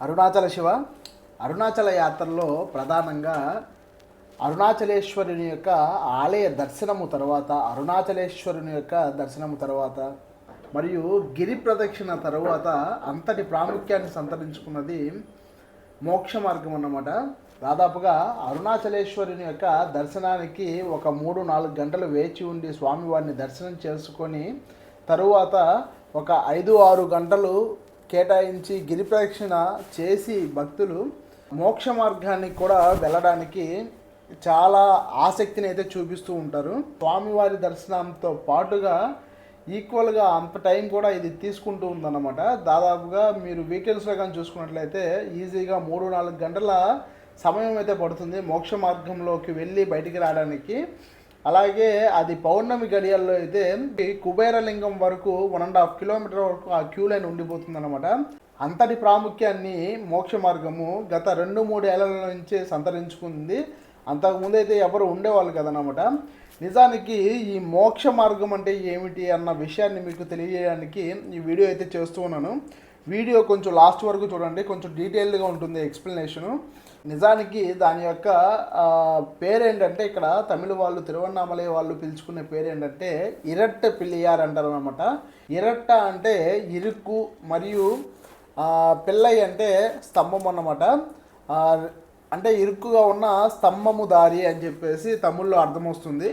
అరుణాచల శివ. అరుణాచల యాత్రలో ప్రధానంగా అరుణాచలేశ్వరుని యొక్క ఆలయ దర్శనము తర్వాత అరుణాచలేశ్వరుని యొక్క దర్శనము తర్వాత మరియు గిరి ప్రదక్షిణ తర్వాత అంతటి ప్రాముఖ్యాన్ని సంతరించుకున్నది మోక్ష మార్గం అన్నమాట. దాదాపుగా అరుణాచలేశ్వరుని యొక్క దర్శనానికి ఒక మూడు నాలుగు గంటలు వేచి ఉండి స్వామివారిని దర్శనం చేసుకొని తరువాత ఒక ఐదు ఆరు గంటలు కేటాయించి గిరిప్రదక్షిణ చేసి భక్తులు మోక్ష మార్గానికి కూడా వెళ్ళడానికి చాలా ఆసక్తిని అయితే చూపిస్తూ ఉంటారు. స్వామివారి దర్శనంతో పాటుగా ఈక్వల్గా అంత టైం కూడా ఇది తీసుకుంటూ ఉందన్నమాట. దాదాపుగా మీరు వీకెండ్స్లో కానీ చూసుకున్నట్లయితే ఈజీగా మూడు నాలుగు గంటల సమయం అయితే పడుతుంది మోక్ష మార్గంలోకి వెళ్ళి బయటికి రావడానికి. అలాగే అది పౌర్ణమి గడియల్లో అయితే కుబేరలింగం వరకు వన్ అండ్ హాఫ్ కిలోమీటర్ వరకు ఆ క్యూ లైన్ ఉండిపోతుంది అనమాట అంతటి ప్రాముఖ్యాన్ని మోక్ష మార్గము గత రెండు మూడు ఏళ్ళ నుంచే సంతరించుకుంది. అంతకుముందు అయితే ఎవరు ఉండేవాళ్ళు కదనమాట నిజానికి ఈ మోక్ష మార్గం అంటే ఏమిటి అన్న విషయాన్ని మీకు తెలియజేయడానికి ఈ వీడియో అయితే చేస్తూ ఉన్నాను. వీడియో కొంచెం లాస్ట్ వరకు చూడండి. కొంచెం డీటెయిల్డ్గా ఉంటుంది ఎక్స్ప్లెనేషను నిజానికి దాని యొక్క పేరేంటంటే ఇక్కడ తమిళ వాళ్ళు తిరువన్నామలై వాళ్ళు పిలుచుకునే పేరేంటంటే ఇరట్ట పిల్లియార్ అంటారు అనమాట ఇరట్ట అంటే ఇరుక్కు మరియు పిల్లయ్య అంటే స్తంభం అన్నమాట. అంటే ఇరుక్కుగా ఉన్న స్తంభము దారి అని చెప్పేసి తమిళ్ళో అర్థం వస్తుంది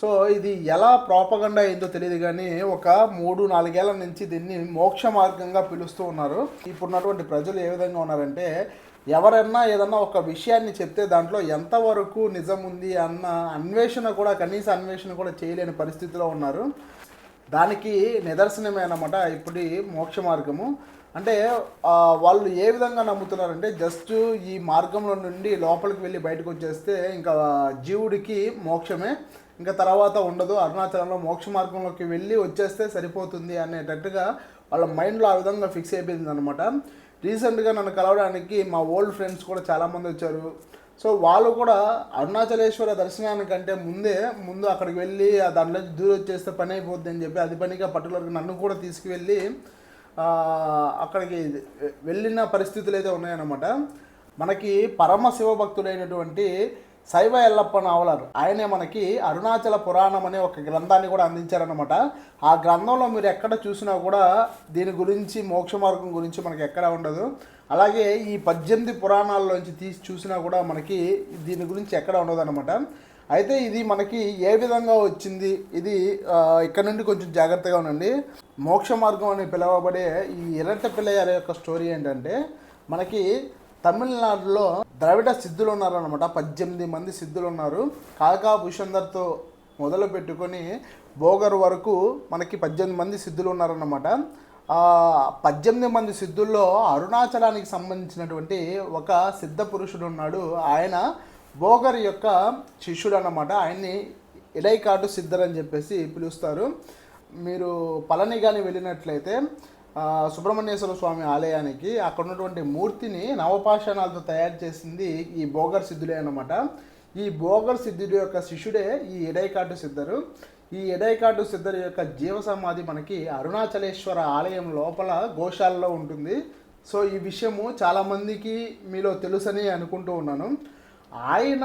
సో ఇది ఎలా ప్రాపగండా అయిందో తెలియదు కానీ ఒక మూడు నాలుగేళ్ళ నుంచి దీన్ని మోక్ష మార్గంగా పిలుస్తూ ఉన్నారు. ఇప్పుడున్నటువంటి ప్రజలు ఏ విధంగా ఉన్నారంటే ఎవరన్నా ఏదన్నా ఒక విషయాన్ని చెప్తే దాంట్లో ఎంతవరకు నిజం ఉంది అన్న అన్వేషణ కూడా కనీస అన్వేషణ కూడా చేయలేని పరిస్థితిలో ఉన్నారు. దానికి నిదర్శనమే అన్నమాట ఇప్పుడు మోక్ష మార్గము. అంటే వాళ్ళు ఏ విధంగా నమ్ముతున్నారంటే జస్ట్ ఈ మార్గంలో నుండి లోపలికి వెళ్ళి బయటకు వచ్చేస్తే ఇంకా జీవుడికి మోక్షమే. ఇంకా తర్వాత ఉండదు. అరుణాచలంలో మోక్ష మార్గంలోకి వెళ్ళి వచ్చేస్తే సరిపోతుంది అనేటట్టుగా వాళ్ళ మైండ్లో ఆ విధంగా ఫిక్స్ అయిపోయింది అనమాట రీసెంట్గా నన్ను కలవడానికి మా ఓల్డ్ ఫ్రెండ్స్ కూడా చాలామంది వచ్చారు. సో వాళ్ళు కూడా అరుణాచలేశ్వర దర్శనానికంటే ముందే ముందు అక్కడికి వెళ్ళి ఆ దాంట్లో దూరం వచ్చేస్తే పని అయిపోద్ది అని చెప్పి అది పనిగా పర్టికులర్గా నన్ను కూడా తీసుకువెళ్ళి అక్కడికి వెళ్ళిన పరిస్థితులు అయితే ఉన్నాయన్నమాట. మనకి పరమ శివభక్తుడైనటువంటి శైవ ఎల్లప్ప నావలారు ఆయనే మనకి అరుణాచల పురాణం అనే ఒక గ్రంథాన్ని కూడా అందించారనమాట ఆ గ్రంథంలో మీరు ఎక్కడ చూసినా కూడా దీని గురించి మోక్ష మార్గం గురించి మనకి ఎక్కడ ఉండదు. అలాగే ఈ పద్దెనిమిది పురాణాల్లోంచి తీసి చూసినా కూడా మనకి దీని గురించి ఎక్కడ ఉండదు అనమాట అయితే ఇది మనకి ఏ విధంగా వచ్చింది? ఇది ఇక్కడ నుండి కొంచెం జాగ్రత్తగా ఉండండి. మోక్ష మార్గం అని పిలువబడే ఈ ఎర్రట పిల్లయ్యారి యొక్క స్టోరీ ఏంటంటే మనకి తమిళనాడులో ద్రవిడ సిద్ధులు ఉన్నారనమాట పద్దెనిమిది మంది సిద్ధులు ఉన్నారు. కాకా భూషందర్తో మొదలు పెట్టుకొని బోగర్ వరకు మనకి పద్దెనిమిది మంది సిద్ధులు ఉన్నారన్నమాట. పద్దెనిమిది మంది సిద్ధుల్లో అరుణాచలానికి సంబంధించినటువంటి ఒక సిద్ధ పురుషుడు ఉన్నాడు. ఆయన బోగర్ యొక్క శిష్యుడు అన్నమాట ఆయన్ని ఇడైకాటు సిద్ధర్ అని చెప్పేసి పిలుస్తారు. మీరు పళని కానీ వెళ్ళినట్లయితే సుబ్రహ్మణ్యేశ్వర స్వామి ఆలయానికి అక్కడ ఉన్నటువంటి మూర్తిని నవపాషాణాలతో తయారు చేసింది ఈ బోగర్ సిద్ధుడే అన్నమాట. ఈ బోగర్ సిద్ధుడి యొక్క శిష్యుడే ఈ ఎడైకాటు సిద్ధరు. ఈ ఎడైకాటు సిద్ధరు యొక్క జీవ సమాధి మనకి అరుణాచలేశ్వర ఆలయం లోపల గోశాలలో ఉంటుంది. సో ఈ విషయము చాలామందికి మీలో తెలుసని అనుకుంటూ ఉన్నాను. ఆయన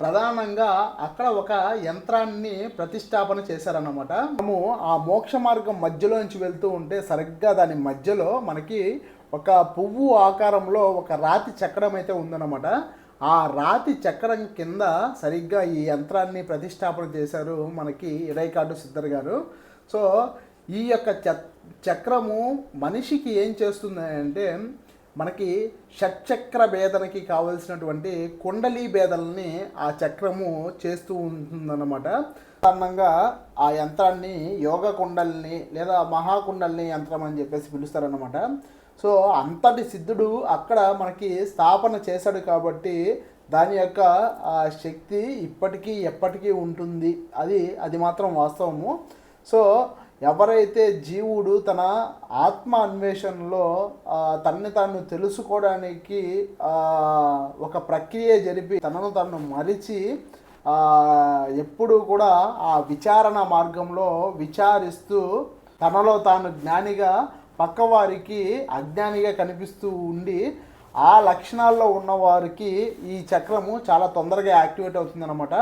ప్రధానంగా అక్కడ ఒక యంత్రాన్ని ప్రతిష్టాపన చేశారన్నమాట. మనము ఆ మోక్ష మార్గం మధ్యలోంచి వెళ్తూ ఉంటే సరిగ్గా దాని మధ్యలో మనకి ఒక పువ్వు ఆకారంలో ఒక రాతి చక్రం అయితే ఉందన్నమాట. ఆ రాతి చక్రం కింద సరిగ్గా ఈ యంత్రాన్ని ప్రతిష్టాపన చేశారు మనకి ఇడైకాడు సిద్ధర్ గారు. సో ఈ యొక్క చ- చక్రము మనిషికి ఏం చేస్తుంది అంటే మనకి షట్చక్ర భేదనకి కావలసినటువంటి కుండలీ భేదలని ఆ చక్రము చేస్తూ ఉంటుందన్నమాట. సాధారణంగా ఆ యంత్రాన్ని యోగ కుండల్ని లేదా మహాకుండల్ని యంత్రం అని చెప్పేసి పిలుస్తారన్నమాట. సో అంతటి సిద్ధుడు అక్కడ మనకి స్థాపన చేశాడు కాబట్టి దాని యొక్క ఆ శక్తి ఇప్పటికీ ఎప్పటికీ ఉంటుంది. అది అది మాత్రం వాస్తవము. సో ఎవరైతే జీవుడు తన ఆత్మ అన్వేషణలో తన్ని తనని తాను తెలుసుకోవడానికి ఒక ప్రక్రియ జరిపి తనను తను మరిచి ఎప్పుడు ఎప్పుడూ కూడా ఆ విచారణ మార్గంలో విచారిస్తూ తనలో తాను జ్ఞానిగా పక్కవారికి అజ్ఞానిగా కనిపిస్తూ ఉండి ఆ లక్షణాల్లో ఉన్నవారికి ఈ చక్రము చాలా తొందరగా యాక్టివేట్ అవుతుందన్నమాట.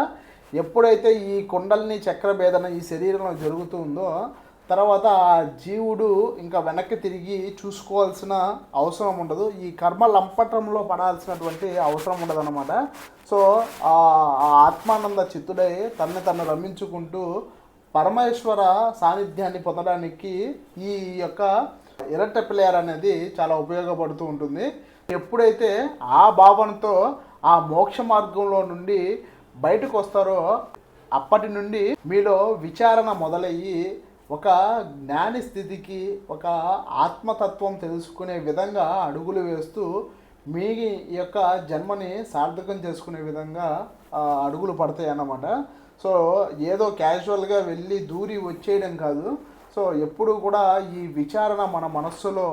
ఎప్పుడైతే ఈ కుండల్ని చక్ర భేదన ఈ శరీరంలో జరుగుతుందో తర్వాత ఆ జీవుడు ఇంకా వెనక్కి తిరిగి చూసుకోవాల్సిన అవసరం ఉండదు. ఈ కర్మ లంపటంలో పడాల్సినటువంటి అవసరం ఉండదన్నమాట. సో ఆ ఆత్మానంద చిత్తుడై తన్ని తను రమించుకుంటూ పరమేశ్వర సాన్నిధ్యాన్ని పొందడానికి ఈ యొక్క ఇరట్ట ప్లేయర్ అనేది చాలా ఉపయోగపడుతూ ఉంటుంది. ఎప్పుడైతే ఆ భావనతో ఆ మోక్ష మార్గంలో నుండి బయటకు వస్తారో అప్పటి నుండి మీలో విచారణ మొదలయ్యి ఒక జ్ఞాని స్థితికి ఒక ఆత్మతత్వం తెలుసుకునే విధంగా అడుగులు వేస్తూ మీ యొక్క జన్మని సార్థకం చేసుకునే విధంగా అడుగులు పడతాయి అన్నమాట. సో ఏదో క్యాజువల్గా వెళ్ళి దూరి వచ్చేయడం కాదు. సో ఎప్పుడు కూడా ఈ విచారణ మన మనస్సులో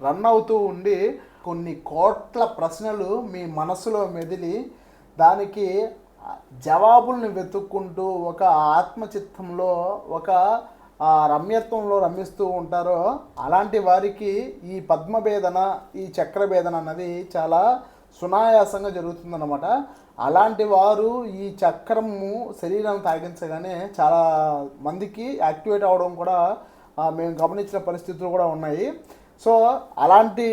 రన్ అవుతూ ఉండి కొన్ని కోట్ల ప్రశ్నలు మీ మనసులో మెదిలి దానికి జవాబుల్ని వెతుక్కుంటూ ఒక ఆత్మచిత్తంలో ఒక ఆ రమ్యత్వంలో రమిస్తూ ఉంటారో అలాంటి వారికి ఈ పద్మభేదన ఈ చక్రభేదన అన్నది చాలా సునాయాసంగా జరుగుతుందన్నమాట. అలాంటి వారు ఈ చక్రము శరీరం తాగించగానే చాలా మందికి యాక్టివేట్ అవడం కూడా మేము గమనించిన పరిస్థితులు కూడా ఉన్నాయి. సో అలాంటి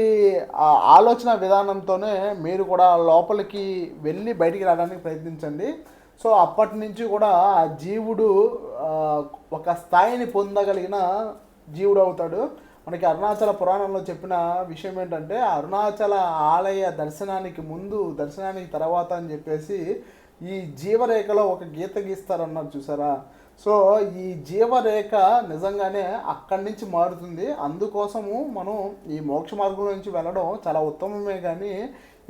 ఆ, ఆలోచన విధానంతోనే మీరు కూడా లోపలికి వెళ్ళి బయటికి రావడానికి ప్రయత్నించండి. సో అప్పటి నుంచి కూడా ఆ జీవుడు ఒక స్థాయిని పొందగలిగిన జీవుడు అవుతాడు. మనకి అరుణాచల పురాణంలో చెప్పిన విషయం ఏంటంటే అరుణాచల ఆలయ దర్శనానికి ముందు దర్శనానికి తర్వాత అని చెప్పేసి ఈ జీవరేఖలో ఒక గీత గీస్తారన్నారు చూసారా? సో ఈ జీవరేఖ నిజంగానే అక్కడి నుంచి మారుతుంది. అందుకోసము మనం ఈ మోక్ష మార్గంలో నుంచి వెళ్ళడం చాలా ఉత్తమమే కానీ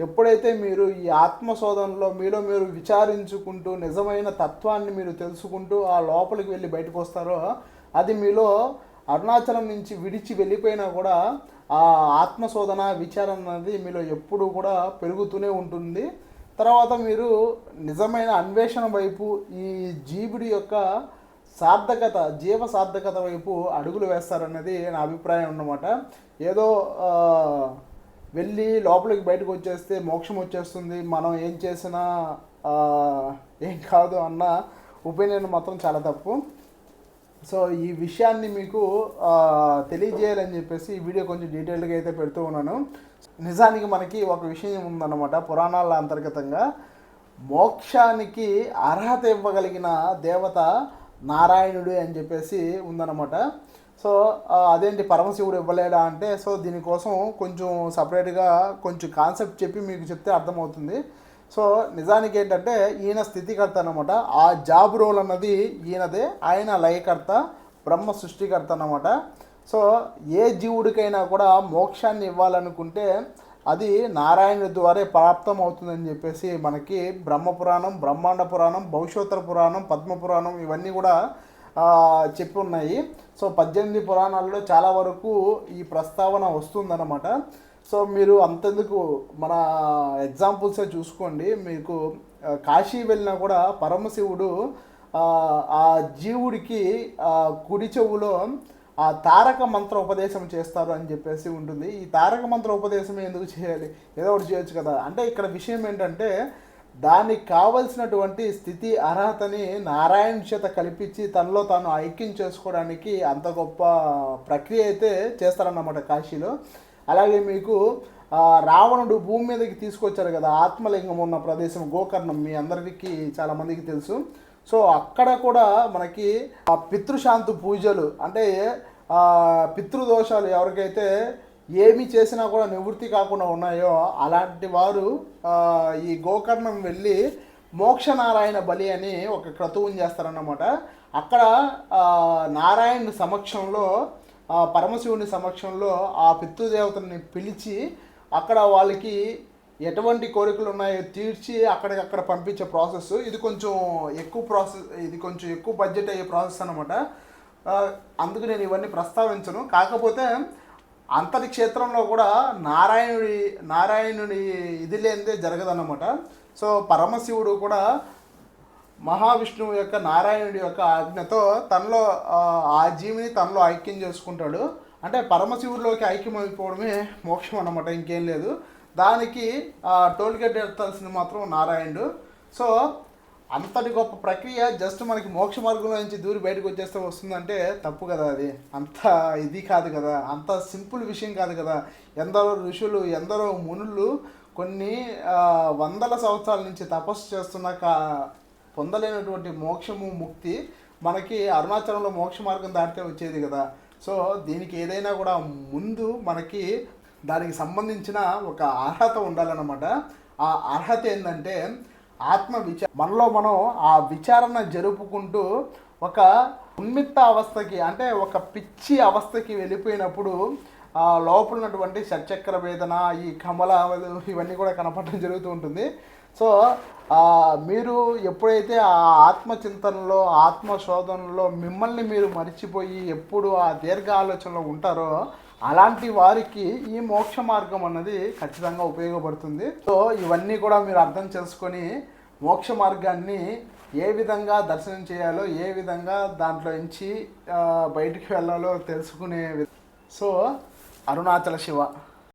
ఎప్పుడైతే మీరు ఈ ఆత్మశోధనలో మీలో మీరు విచారించుకుంటూ నిజమైన తత్వాన్ని మీరు తెలుసుకుంటూ ఆ లోపలికి వెళ్ళి బయటకు వస్తారో అది మీలో అరుణాచలం నుంచి విడిచి వెళ్ళిపోయినా కూడా ఆ ఆత్మశోధన విచారం అనేది మీలో ఎప్పుడు కూడా పెరుగుతూనే ఉంటుంది. తర్వాత మీరు నిజమైన అన్వేషణ వైపు ఈ జీవుడి యొక్క సార్థకత జీవ సార్థకత వైపు అడుగులు వేస్తారన్నది నా అభిప్రాయం అన్నమాట. ఏదో వెళ్ళి లోపలికి బయటకు వచ్చేస్తే మోక్షం వచ్చేస్తుంది. మనం ఏం చేసినా ఏం కాదు అన్న ఒపీనియన్ మాత్రం చాలా తప్పు. సో ఈ విషయాన్ని మీకు తెలియజేయాలని చెప్పేసి ఈ వీడియో కొంచెం డీటెయిల్గా అయితే పెడుతూ ఉన్నాను. నిజానికి మనకి ఒక విషయం ఉందన్నమాట పురాణాల అంతర్గతంగా. మోక్షానికి అర్హత ఇవ్వగలిగిన దేవత నారాయణుడు అని చెప్పేసి ఉందన్నమాట. సో అదేంటి పరమశివుడు ఇవ్వలేడా అంటే సో దీనికోసం కొంచెం సపరేట్గా కొంచెం కాన్సెప్ట్ చెప్పి మీకు చెప్తే అర్థమవుతుంది. సో నిజానికి ఏంటంటే ఈయన స్థితికర్త అనమాట ఆ జాబ్ రోల్ అన్నది ఈయనదే. ఆయన లయకర్త బ్రహ్మ సృష్టికర్త అనమాట సో ఏ జీవుడికైనా కూడా మోక్షాన్ని ఇవ్వాలనుకుంటే అది నారాయణుడి ద్వారా ప్రాప్తం అవుతుందని చెప్పేసి మనకి బ్రహ్మ పురాణం బ్రహ్మాండ పురాణం భవిష్యోత్తర పురాణం పద్మ పురాణం ఇవన్నీ కూడా ఆ, చెప్పి ఉన్నాయి సో పద్దెనిమిది పురాణాల్లో చాలా వరకు ఈ ప్రస్తావన వస్తుందన్నమాట. సో మీరు అంతెందుకు మన ఎగ్జాంపుల్సే చూసుకోండి. మీకు కాశీ వెళ్ళినా కూడా పరమశివుడు ఆ, జీవుడికి కుడి చెవులో ఆ తారక మంత్ర ఉపదేశం చేస్తారు అని చెప్పేసి ఉంటుంది. ఈ తారక మంత్ర ఉపదేశం ఎందుకు చేయాలి? ఏదో ఒకటి చేయొచ్చు కదా. అంటే ఇక్కడ విషయం ఏంటంటే దానికి కావలసినటువంటి స్థితి అర్హతని నారాయణ చేత కల్పించి తనలో తాను ఐక్యం చేసుకోవడానికి అంత గొప్ప ప్రక్రియ అయితే చేస్తారన్నమాట కాశీలో. అలాగే మీకు రావణుడు భూమి మీదకి తీసుకొచ్చారు కదా ఆత్మలింగం ఉన్న ప్రదేశం గోకర్ణం మీ అందరికీ చాలా మందికి తెలుసు. సో అక్కడ కూడా మనకి ఆ పితృశాంతి పూజలు అంటే పితృదోషాలు ఎవరికైతే ఏమి చేసినా కూడా నివృత్తి కాకుండా ఉన్నాయో అలాంటి వారు ఈ గోకర్ణం వెళ్ళి మోక్షనారాయణ బలి అని ఒక క్రతువుని చేస్తారన్నమాట. అక్కడ ఆ, నారాయణుని సమక్షంలో పరమశివుని సమక్షంలో ఆ పితృదేవతని పిలిచి అక్కడ వాళ్ళకి ఎటువంటి కోరికలు ఉన్నాయో తీర్చి అక్కడికక్కడ పంపించే ప్రాసెస్ ఇది కొంచెం ఎక్కువ ప్రాసెస్ ఇది కొంచెం ఎక్కువ బడ్జెట్ అయ్యే ప్రాసెస్ అనమాట అందుకు నేను ఇవన్నీ ప్రస్తావించను. కాకపోతే అంతటి క్షేత్రంలో కూడా నారాయణుడి నారాయణుడి ఇది లేనిదే జరగదన్నమాట. సో పరమశివుడు కూడా మహావిష్ణువు యొక్క నారాయణుడి యొక్క ఆజ్ఞతో తనలో ఆ, జీవిని తనలో ఐక్యం చేసుకుంటాడు. అంటే పరమశివుడిలోకి ఐక్యమైపోవడమే మోక్షం అన్నమాట ఇంకేం లేదు. దానికి టోల్గేట్ టోల్ ఎత్తాల్సింది మాత్రం నారాయణుడు. సో అంతటి గొప్ప ప్రక్రియ జస్ట్ మనకి మోక్ష మార్గంలో నుంచి దూరి బయటకు వచ్చేస్తే వస్తుందంటే తప్పు కదా అది. అంత ఇది కాదు కదా. అంత సింపుల్ విషయం కాదు కదా. ఎందరో ఋషులు ఎందరో మునులు కొన్ని వందల సంవత్సరాల నుంచి తపస్సు చేస్తున్న కా పొందలేనటువంటి మోక్షము ముక్తి మనకి అరుణాచలంలో మోక్ష మార్గం దాటితే వచ్చేది కదా. సో దీనికి ఏదైనా కూడా ముందు మనకి దానికి సంబంధించిన ఒక అర్హత ఉండాలన్నమాట. ఆ అర్హత ఏంటంటే ఆత్మ విచార మనలో మనం ఆ విచారణ జరుపుకుంటూ ఒక ఉన్మిత్త అవస్థకి అంటే ఒక పిచ్చి అవస్థకి వెళ్ళిపోయినప్పుడు ఆ లోపల ఉన్నటువంటి షట్చక్ర వేదన ఈ కమల ఇవన్నీ కూడా కనపడడం జరుగుతూ ఉంటుంది. సో మీరు ఎప్పుడైతే ఆ ఆత్మచింతనలో ఆత్మశోధనలో మిమ్మల్ని మీరు మర్చిపోయి ఎప్పుడు ఆ దీర్ఘ ఆలోచనలో ఉంటారో అలాంటి వారికి ఈ మోక్ష మార్గం అన్నది ఖచ్చితంగా ఉపయోగపడుతుంది. సో ఇవన్నీ కూడా మీరు అర్థం చేసుకొని మోక్ష మార్గాన్ని ఏ విధంగా దర్శనం చేయాలో ఏ విధంగా దాంట్లో నుంచి బయటికి వెళ్ళాలో తెలుసుకునే సో అరుణాచల శివ.